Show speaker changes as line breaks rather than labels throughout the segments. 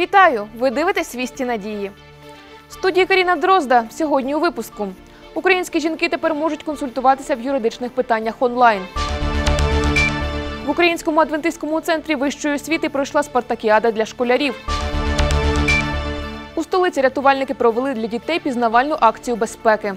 Вітаю! Ви дивитесь вісті надії. В студії Каріна Дрозда. Сьогодні у випуску. Українські жінки тепер можуть консультуватися в юридичних питаннях онлайн. В Українському адвентистському центрі вищої освіти пройшла спартакіада для школярів. У столиці рятувальники провели для дітей пізнавальну акцію безпеки.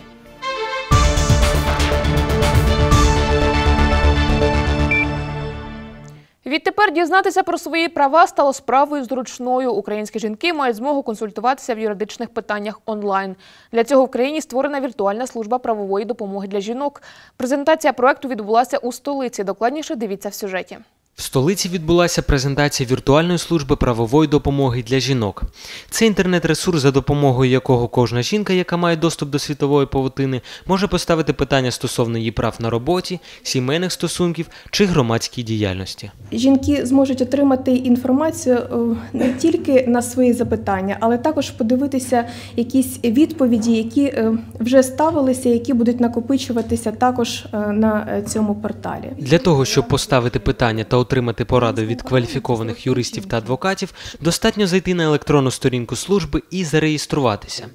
Відтепер дізнатися про свої права стало справою зручною. Українські жінки мають змогу консультуватися в юридичних питаннях онлайн. Для цього в країні створена віртуальна служба правової допомоги для жінок. Презентація проекту відбулася у столиці. Докладніше дивіться в сюжеті.
В столиці відбулася презентація віртуальної служби правової допомоги для жінок. Це інтернет-ресурс, за допомогою якого кожна жінка, яка має доступ до світової павутини, може поставити питання стосовно її прав на роботі, сімейних стосунків чи громадській діяльності.
Жінки зможуть отримати інформацію е, не тільки на свої запитання, але також подивитися якісь відповіді, які е, вже ставилися, які будуть накопичуватися також е, на цьому порталі.
Для того, щоб поставити питання та отримати пораду від кваліфікованих юристів та адвокатів, достатньо зайти на електронну сторінку служби і зареєструватися.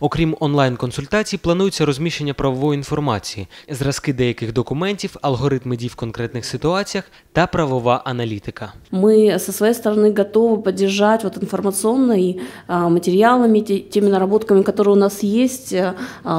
Окрім онлайн-консультацій, планується розміщення правової інформації, зразки деяких документів, алгоритми дій в конкретних ситуаціях та правова аналітика.
Мы со своей стороны готовы поддержать вот информационно а, материалами, те- теми наработками, которые у нас есть, а,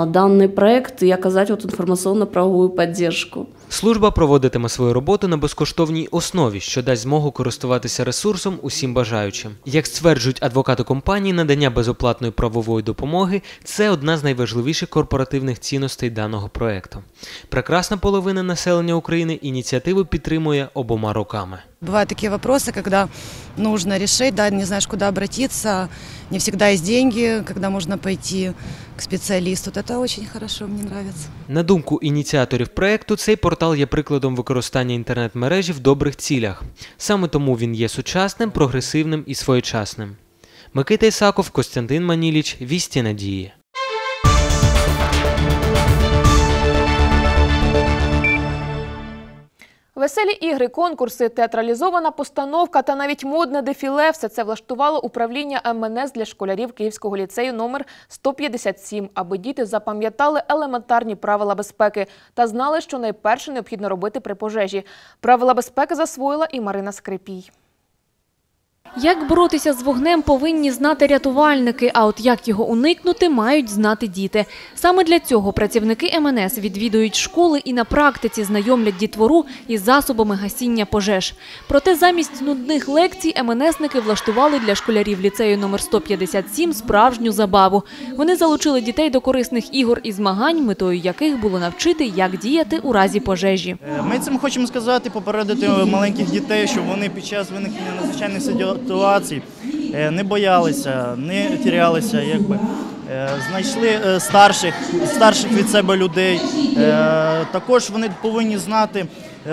данный проект и оказать вот информационно-правовую поддержку.
Служба проводитиме свою роботу на безкоштовній основі, що дасть змогу користуватися ресурсом усім бажаючим. Як стверджують адвокати компанії, надання безоплатної правової допомоги це одна з найважливіших корпоративних цінностей даного проекту. Прекрасна половина населення України ініціативу підтримує обома руками.
Бывают такие вопросы, когда нужно решить, да, не знаешь, куда обратиться, не всегда есть деньги, когда можно пойти к специалисту. Вот это очень хорошо, мне нравится.
На думку ініціаторів проекту, цей портал є прикладом використання інтернет-мережі в добрих цілях. Саме тому він є сучасним, прогресивним і своєчасним. Микита Ісаков, Костянтин Маніліч, Вісті Надії.
Веселі ігри, конкурси, театралізована постановка та навіть модне дефіле – все це влаштувало управління МНС для школярів Київського ліцею номер 157, аби діти запам'ятали елементарні правила безпеки та знали, що найперше необхідно робити при пожежі. Правила безпеки засвоїла і Марина Скрипій.
Як боротися з вогнем повинні знати рятувальники, а от як його уникнути, мають знати діти. Саме для цього працівники МНС відвідують школи і на практиці знайомлять дітвору із засобами гасіння пожеж. Проте замість нудних лекцій МНСники влаштували для школярів ліцею номер 157 справжню забаву. Вони залучили дітей до корисних ігор і змагань, метою яких було навчити, як діяти у разі пожежі.
Ми цим хочемо сказати, попередити маленьких дітей, щоб вони під час виникнення надзвичайних ситуацій е, не боялися, не тірялися, якби. е, Знайшли е, старших, старших від себе людей. Також вони повинні знати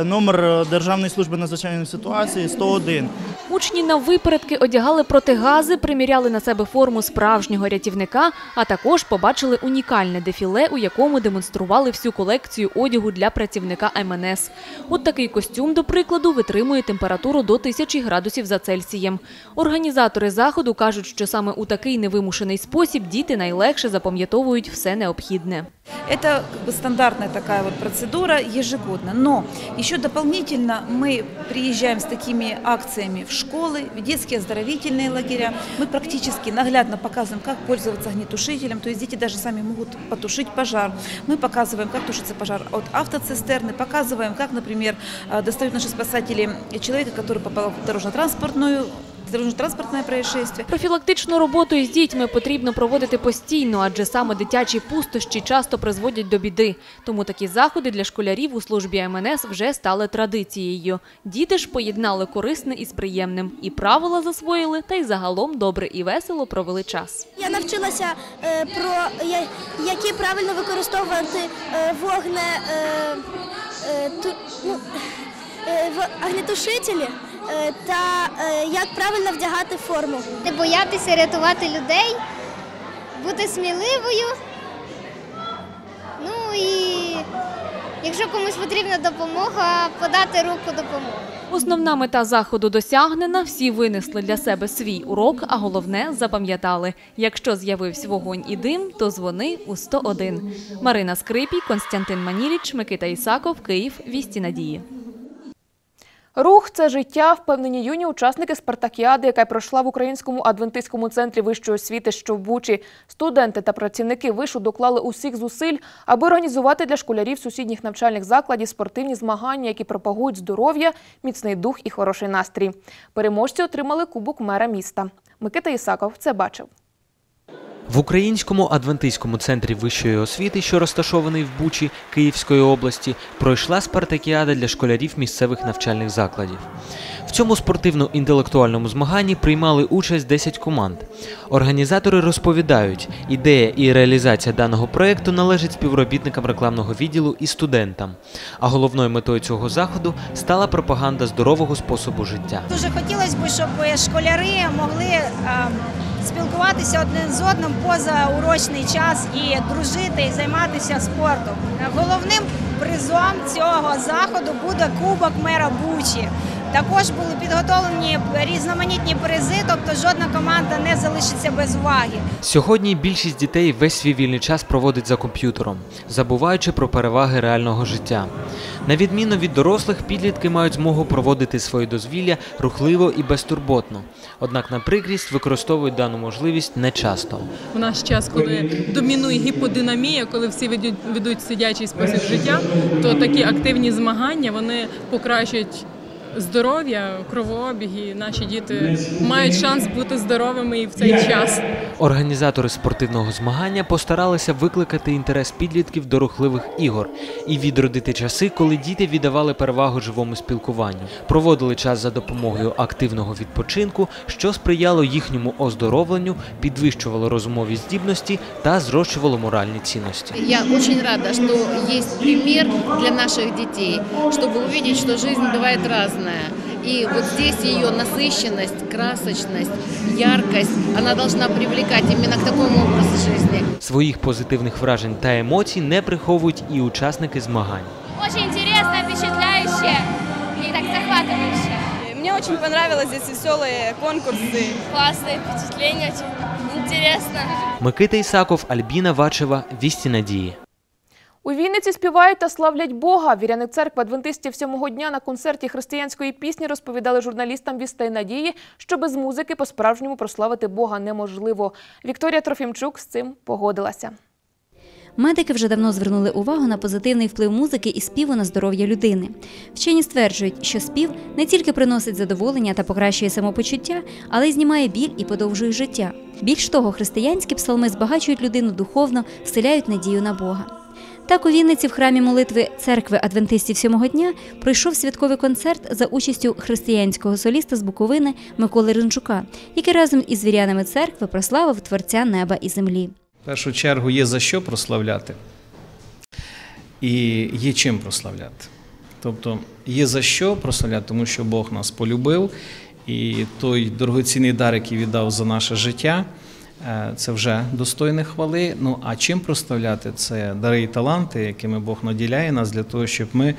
номер е, Державної служби надзвичайних ситуацій 101.
Учні на випередки одягали протигази, приміряли на себе форму справжнього рятівника, а також побачили унікальне дефіле, у якому демонстрували всю колекцію одягу для працівника МНС. От такий костюм, до прикладу, витримує температуру до 1000 градусів за Цельсієм. Організатори заходу кажуть, що саме у такий невимушений спосіб діти найлегше запам'ятовують все необхідне.
Это как бы стандартная такая вот процедура ежегодно. Но еще дополнительно мы приезжаем с такими акциями в школы, в детские оздоровительные лагеря. Мы практически наглядно показываем, как пользоваться огнетушителем. То есть дети даже сами могут потушить пожар. Мы показываем, как тушится пожар от автоцистерны, показываем, как, например, э, достают наши спасатели человека, который попал в дорожно-транспортную дорожно-транспортное происшествие.
Профілактичну роботу із дітьми потрібно проводити постійно, адже саме дитячі пустощі часто призводять до біди. Тому такі заходи для школярів у службі МНС вже стали традицією. Діти ж поєднали корисне із приємним. І правила засвоїли, та й загалом добре і весело провели час.
Я навчилася е, про я- які правильно використовувати е, вогне е, ту, ну, в- огнетушителі та е, як правильно вдягати форму.
Не боятися рятувати людей, бути сміливою. Ну і якщо комусь потрібна допомога, подати руку допомоги.
Основна мета заходу досягнена. Всі винесли для себе свій урок, а головне запам'ятали. Якщо з'явився вогонь і дим, то дзвони у 101. Марина Скрипій, Константин Маніліч, Микита Ісаков, Київ. Вісті надії.
Рух це життя, впевнені юні учасники спартакіади, яка пройшла в українському адвентистському центрі вищої освіти, що в Бучі. Студенти та працівники вишу доклали усіх зусиль, аби організувати для школярів сусідніх навчальних закладів спортивні змагання, які пропагують здоров'я, міцний дух і хороший настрій. Переможці отримали кубок мера міста. Микита Ісаков це бачив.
В українському адвентистському центрі вищої освіти, що розташований в Бучі Київської області, пройшла спартакіада для школярів місцевих навчальних закладів. В цьому спортивно-інтелектуальному змаганні приймали участь 10 команд. Організатори розповідають, ідея і реалізація даного проєкту належить співробітникам рекламного відділу і студентам. А головною метою цього заходу стала пропаганда здорового способу життя.
Дуже хотілося б, щоб школяри могли е, спілкуватися один з одним поза урочний час і дружити, і займатися спортом. Головним призом цього заходу буде Кубок мера Бучі. Також були підготовлені різноманітні призи, тобто жодна команда не залишиться без уваги.
Сьогодні більшість дітей весь свій вільний час проводить за комп'ютером, забуваючи про переваги реального життя. На відміну від дорослих, підлітки мають змогу проводити своє дозвілля рухливо і безтурботно. Однак на прикрість використовують дану можливість нечасто.
В наш час, коли домінує гіподинамія, коли всі ведуть, ведуть сидячий спосіб життя, то такі активні змагання вони покращують здоров'я, кровообіг, наші діти мають шанс бути здоровими і в цей час.
Організатори спортивного змагання постаралися викликати інтерес підлітків до рухливих ігор і відродити часи, коли діти віддавали перевагу живому спілкуванню, проводили час за допомогою активного відпочинку, що сприяло їхньому оздоровленню, підвищувало розумові здібності та зрощувало моральні цінності.
Я очень рада, что есть пример для наших детей, чтобы увидеть, что жизнь бывает разная. И вот здесь ее насыщенность, красочность, яркость, она должна привлекать именно к такому образу жизни.
Своїх позитивних вражень та емоцій не приховують і учасники змагань.
Очень интересно, впечатляюще и так захватывающе.
Мне очень понравилось здесь веселые конкурсы.
Классные впечатления, очень интересно.
Микита Ісаков, Альбіна Вачева, Вісті Надії.
У Вінниці співають та славлять Бога. Віряни церкви адвентистів сьомого дня на концерті християнської пісні розповідали журналістам «Вістей надії, що без музики по-справжньому прославити Бога неможливо. Вікторія Трофімчук з цим погодилася.
Медики вже давно звернули увагу на позитивний вплив музики і співу на здоров'я людини. Вчені стверджують, що спів не тільки приносить задоволення та покращує самопочуття, але й знімає біль і подовжує життя. Більш того, християнські псалми збагачують людину духовно, вселяють надію на Бога. Так у Вінниці в храмі молитви церкви адвентистів сьомого дня пройшов святковий концерт за участю християнського соліста з Буковини Миколи Ринчука, який разом із вірянами церкви прославив Творця неба і землі.
В першу чергу є за що прославляти, і є чим прославляти. Тобто є за що прославляти, тому що Бог нас полюбив, і той дорогоцінний дар, який віддав за наше життя, це вже достойне хвали. Ну а чим прославляти? Це дари і таланти, якими Бог наділяє нас для того, щоб ми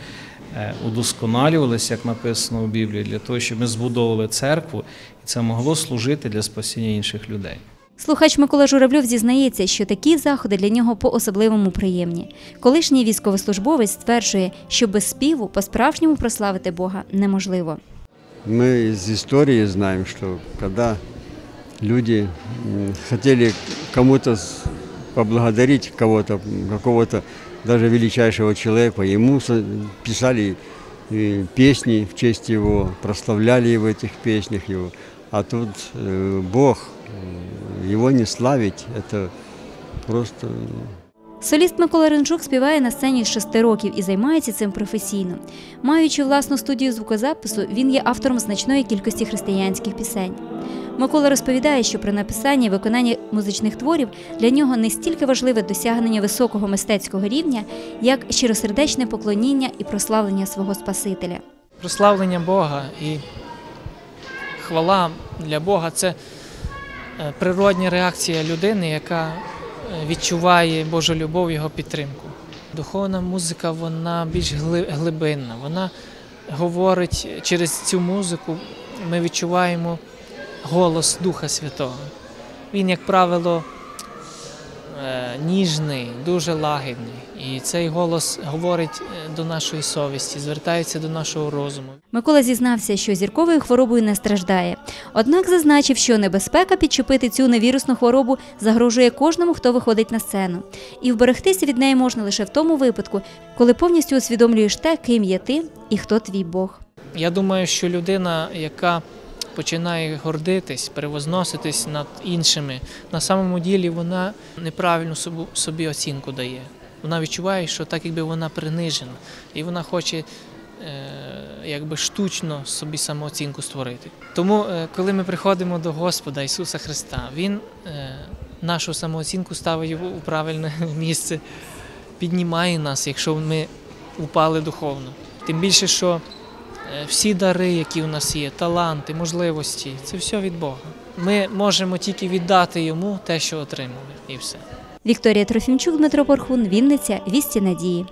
е, удосконалювалися, як написано у Біблії, для того, щоб ми збудовували церкву, і це могло служити для спасіння інших людей.
Слухач Микола Журавльов зізнається, що такі заходи для нього по-особливому приємні. Колишній військовослужбовець стверджує, що без співу по-справжньому прославити Бога неможливо.
Мы из истории знаем, что когда люди м, хотели кому-то с- поблагодарить кого-то, м, какого-то даже величайшего человека, ему со- писали э, песни в честь его, прославляли его в этих песнях его. А тут э, Бог, э, его не славить, это просто
Соліст Микола Ринчук співає на сцені з шести років і займається цим професійно. Маючи власну студію звукозапису, він є автором значної кількості християнських пісень. Микола розповідає, що при написанні і виконанні музичних творів для нього не стільки важливе досягнення високого мистецького рівня, як щиросердечне поклоніння і прославлення свого Спасителя.
прославлення Бога і хвала для Бога це е, природня реакція людини, яка е, відчуває Божу любов, його підтримку. Духовна музика вона більш глибинна, вона говорить через цю музику, ми відчуваємо голос Духа Святого. Він, як правило, е, ніжний, дуже лагідний. І цей голос говорить е, до нашої совісті, звертається до нашого розуму.
Микола зізнався, що зірковою хворобою не страждає. Однак зазначив, що небезпека підчепити цю невірусну хворобу загрожує кожному, хто виходить на сцену. І вберегтися від неї можна лише в тому випадку, коли повністю усвідомлюєш те, ким є ти і хто твій Бог.
Я думаю, що людина, яка починає гордитись, перевозноситись над іншими, на самому ділі вона неправильну собі оцінку дає. Вона відчуває, що так якби вона принижена, і вона хоче е, якби штучно собі самооцінку створити. Тому, е, коли ми приходимо до Господа Ісуса Христа, Він е, нашу самооцінку ставить у правильне місце, піднімає нас, якщо ми упали духовно. Тим більше, що всі дари, які у нас є, таланти, можливості це все від Бога. Ми можемо тільки віддати йому те, що отримали, і все.
Вікторія Трофімчук, Дмитро Порхун, Вінниця, Вісті Надії.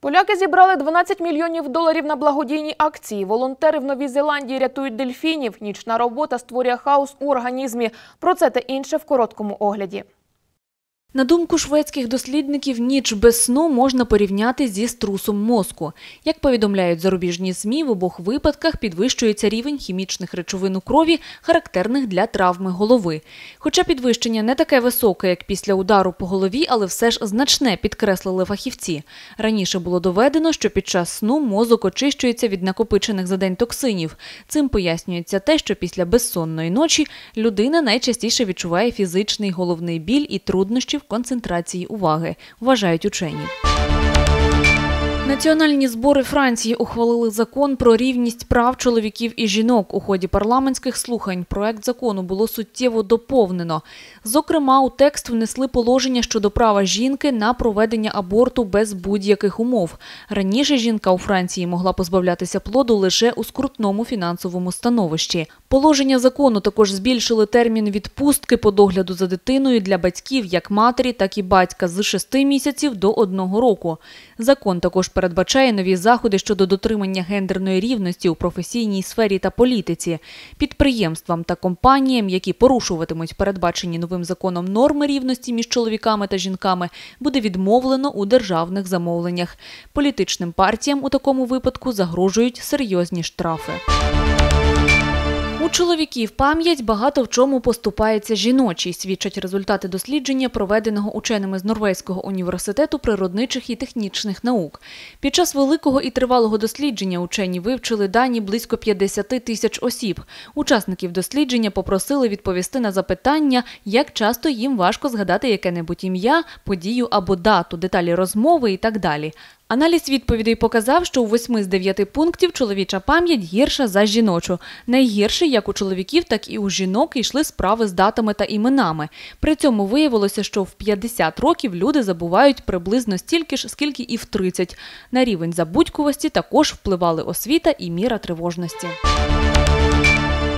Поляки зібрали 12 мільйонів доларів на благодійні акції. Волонтери в Новій Зеландії рятують дельфінів. Нічна робота створює хаос у організмі. Про це та інше в короткому огляді.
На думку шведських дослідників, ніч без сну можна порівняти зі струсом мозку. Як повідомляють зарубіжні ЗМІ, в обох випадках підвищується рівень хімічних речовин у крові, характерних для травми голови. Хоча підвищення не таке високе, як після удару по голові, але все ж значне, підкреслили фахівці. Раніше було доведено, що під час сну мозок очищується від накопичених за день токсинів. Цим пояснюється те, що після безсонної ночі людина найчастіше відчуває фізичний головний біль і труднощі в концентрації уваги, вважають учені. Національні збори Франції ухвалили закон про рівність прав чоловіків і жінок. У ході парламентських слухань проект закону було суттєво доповнено. Зокрема, у текст внесли положення щодо права жінки на проведення аборту без будь-яких умов. Раніше жінка у Франції могла позбавлятися плоду лише у скрутному фінансовому становищі. Положення закону також збільшили термін відпустки по догляду за дитиною для батьків як матері, так і батька з 6 місяців до 1 року. Закон також передбачає нові заходи щодо дотримання гендерної рівності у професійній сфері та політиці. Підприємствам та компаніям, які порушуватимуть передбачені новим законом норми рівності між чоловіками та жінками, буде відмовлено у державних замовленнях. Політичним партіям у такому випадку загрожують серйозні штрафи. У чоловіків пам'ять багато в чому поступається жіночій, свідчать результати дослідження, проведеного ученими з Норвезького університету природничих і технічних наук. Під час великого і тривалого дослідження учені вивчили дані близько 50 тисяч осіб. Учасників дослідження попросили відповісти на запитання, як часто їм важко згадати яке-небудь ім'я, подію або дату, деталі розмови і так далі. Аналіз відповідей показав, що у 8 з 9 пунктів чоловіча пам'ять гірша за жіночу. Найгірше як у чоловіків, так і у жінок йшли справи з датами та іменами. При цьому виявилося, що в 50 років люди забувають приблизно стільки ж, скільки і в 30. На рівень забудькувості також впливали освіта і міра тривожності.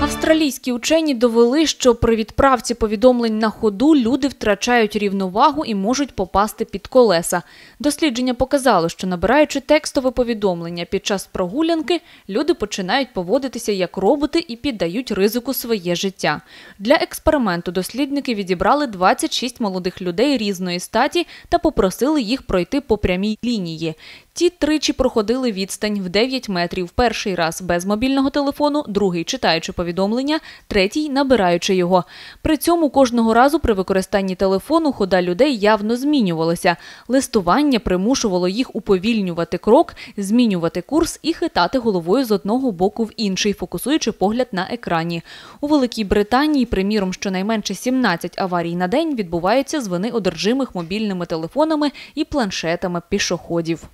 Австралійські учені довели, що при відправці повідомлень на ходу люди втрачають рівновагу і можуть попасти під колеса. Дослідження показало, що набираючи текстове повідомлення під час прогулянки, люди починають поводитися як роботи і піддають ризику своє життя. Для експерименту дослідники відібрали 26 молодих людей різної статі та попросили їх пройти по прямій лінії. Ті тричі проходили відстань в 9 метрів. Перший раз без мобільного телефону, другий читаючи повідомлення, третій набираючи його. При цьому кожного разу при використанні телефону хода людей явно змінювалася. Листування примушувало їх уповільнювати крок, змінювати курс і хитати головою з одного боку в інший, фокусуючи погляд на екрані. У Великій Британії, приміром, щонайменше 17 аварій на день відбуваються з вини одержимих мобільними телефонами і планшетами пішоходів.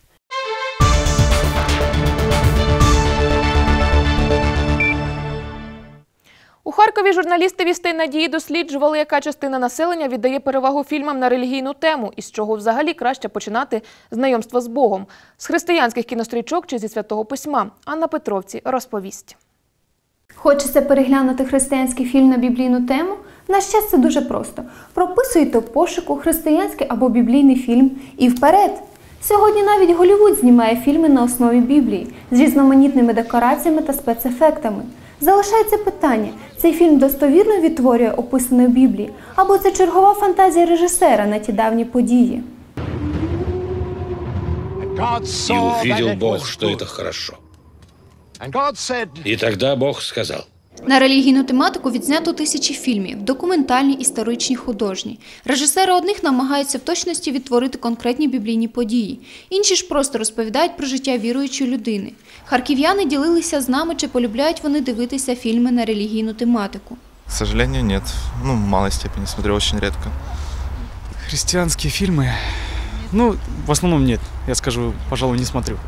У Харкові журналісти «Вістей надії досліджували, яка частина населення віддає перевагу фільмам на релігійну тему і з чого взагалі краще починати знайомство з Богом. З християнських кінострічок чи зі святого письма. Анна Петровці розповість.
Хочеться переглянути християнський фільм на біблійну тему? Наш час це дуже просто. Прописуйте в пошуку християнський або біблійний фільм і вперед. Сьогодні навіть Голлівуд знімає фільми на основі Біблії з різноманітними декораціями та спецефектами. Залишається питання: цей фільм достовірно відтворює описане в Біблії, або це чергова фантазія режисера на ті давні події.
И увидел Бог, что это хорошо. И тогда Бог сказал,
На релігійну тематику відзнято тисячі фільмів, документальні, історичні, художні. Режисери одних намагаються в точності відтворити конкретні біблійні події, інші ж просто розповідають про життя віруючої людини. Харків'яни ділилися з нами, чи полюбляють вони дивитися фільми на релігійну тематику.
К сожалению, нет. Ну, в малой степени смотрю очень редко.
Христианские фильмы? Ну, в основном нет. Я скажу, пожалуй, не смотрю.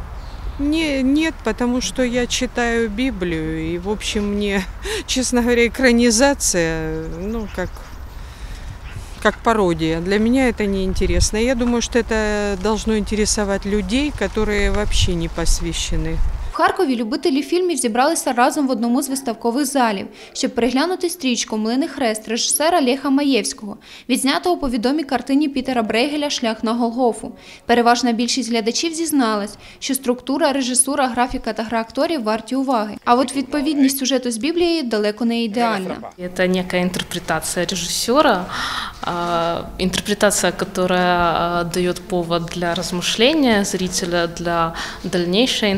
Не, нет, потому что я читаю Библию, и, в общем, мне, честно говоря, экранизация, ну, как, как пародия. Для меня это неинтересно. Я думаю, что это должно интересовать людей, которые вообще не посвящены.
Харкові любителі фільмів зібралися разом в одному з виставкових залів, щоб переглянути стрічку Млиний хрест режисера Леха Маєвського, відзнятого по відомій картині Пітера Брейгеля Шлях на Голгофу. Переважна більшість глядачів зізналась, що структура, режисура, графіка та гра акторів варті уваги. А от відповідність сюжету з Біблією далеко не ідеальна.
Это некая интерпретация режиссера, а, интерпретация, которая а, повод для размышления зрителя, для дальнейшей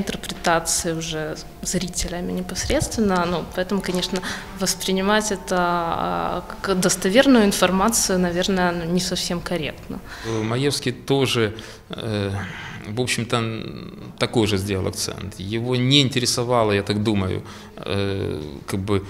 интерпретации уже зрителями непосредственно. Ну, поэтому, конечно, воспринимать это а, как достоверную информацию, наверное, ну, не совсем корректно.
Маевский тоже, э, в общем-то, н- такой же сделал акцент. Его не интересовала, я так думаю, э, как бы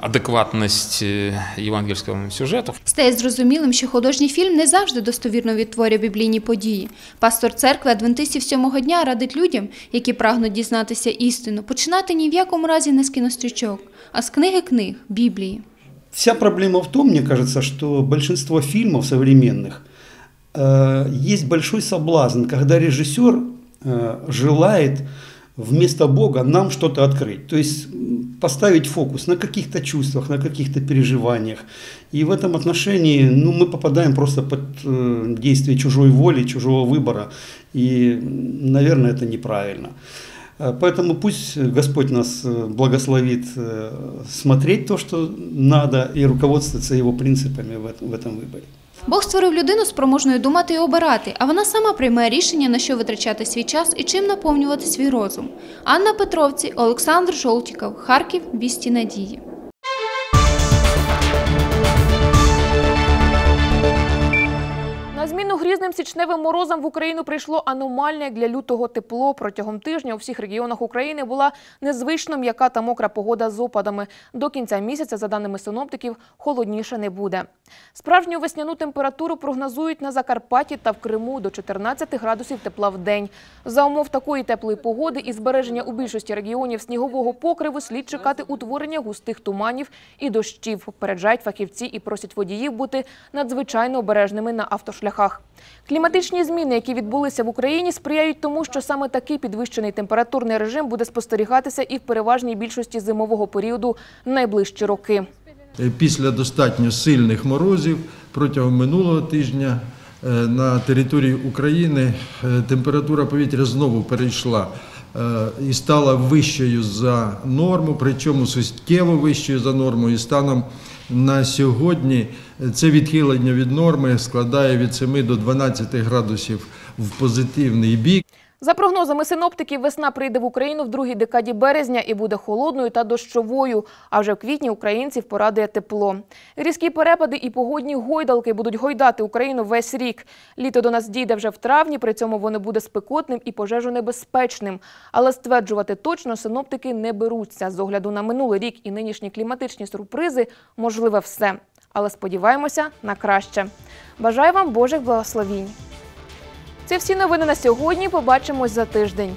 адекватность э, евангельского сюжета.
Стає зрозумілим, що художній фільм не завжди достовірно відтворює біблійні події. Пастор церкви адвентистів сьомого дня радить людям, які прагнуть дізнатися істину, починати ні в якому разі не з кінострічок, а з книги книг Біблії.
Вся проблема в том, мне кажется, что большинство фильмов современных э, есть большой соблазн, когда режиссер э, желает вместо Бога нам что-то открыть. То есть поставить фокус на каких-то чувствах, на каких-то переживаниях. И в этом отношении ну, мы попадаем просто под э, действие чужой воли, чужого выбора. И, наверное, это неправильно. Э, Поэтому пусть Господь нас э, благословит э, смотреть то, что надо, и руководствоваться Его принципами в этом выборе.
Бог створив людину спроможною думати і обирати, а вона сама приймає рішення, на що витрачати свій час і чим наповнювати свій розум. Анна Петровці, Олександр Жолтіков, Харків, Вісті Надії.
Грізним січневим морозам в Україну прийшло аномальне для лютого тепло. Протягом тижня у всіх регіонах України була незвично м'яка та мокра погода з опадами. До кінця місяця, за даними синоптиків, холодніше не буде. Справжню весняну температуру прогнозують на Закарпатті та в Криму до 14 градусів тепла в день. За умов такої теплої погоди і збереження у більшості регіонів снігового покриву слід чекати утворення густих туманів і дощів. Попереджають фахівці і просять водіїв бути надзвичайно обережними на автошляхах. Кліматичні зміни, які відбулися в Україні, сприяють тому, що саме такий підвищений температурний режим буде спостерігатися і в переважній більшості зимового періоду найближчі роки.
Після достатньо сильних морозів протягом минулого тижня е, на території України е, температура повітря знову перейшла е, і стала вищою за норму, причому суттєво вищою за норму. І станом на сьогодні це відхилення від норми складає від 7 до 12 градусів в позитивний бік.
За прогнозами синоптиків, весна прийде в Україну в другій декаді березня і буде холодною та дощовою. А вже в квітні українців порадує тепло. Різкі перепади і погодні гойдалки будуть гойдати Україну весь рік. Літо до нас дійде вже в травні, при цьому воно буде спекотним і пожежонебезпечним. Але стверджувати точно синоптики не беруться. З огляду на минулий рік і нинішні кліматичні сюрпризи можливе все. Але сподіваємося на краще. Бажаю вам Божих благословінь. Це всі новини на сьогодні. Побачимось за тиждень.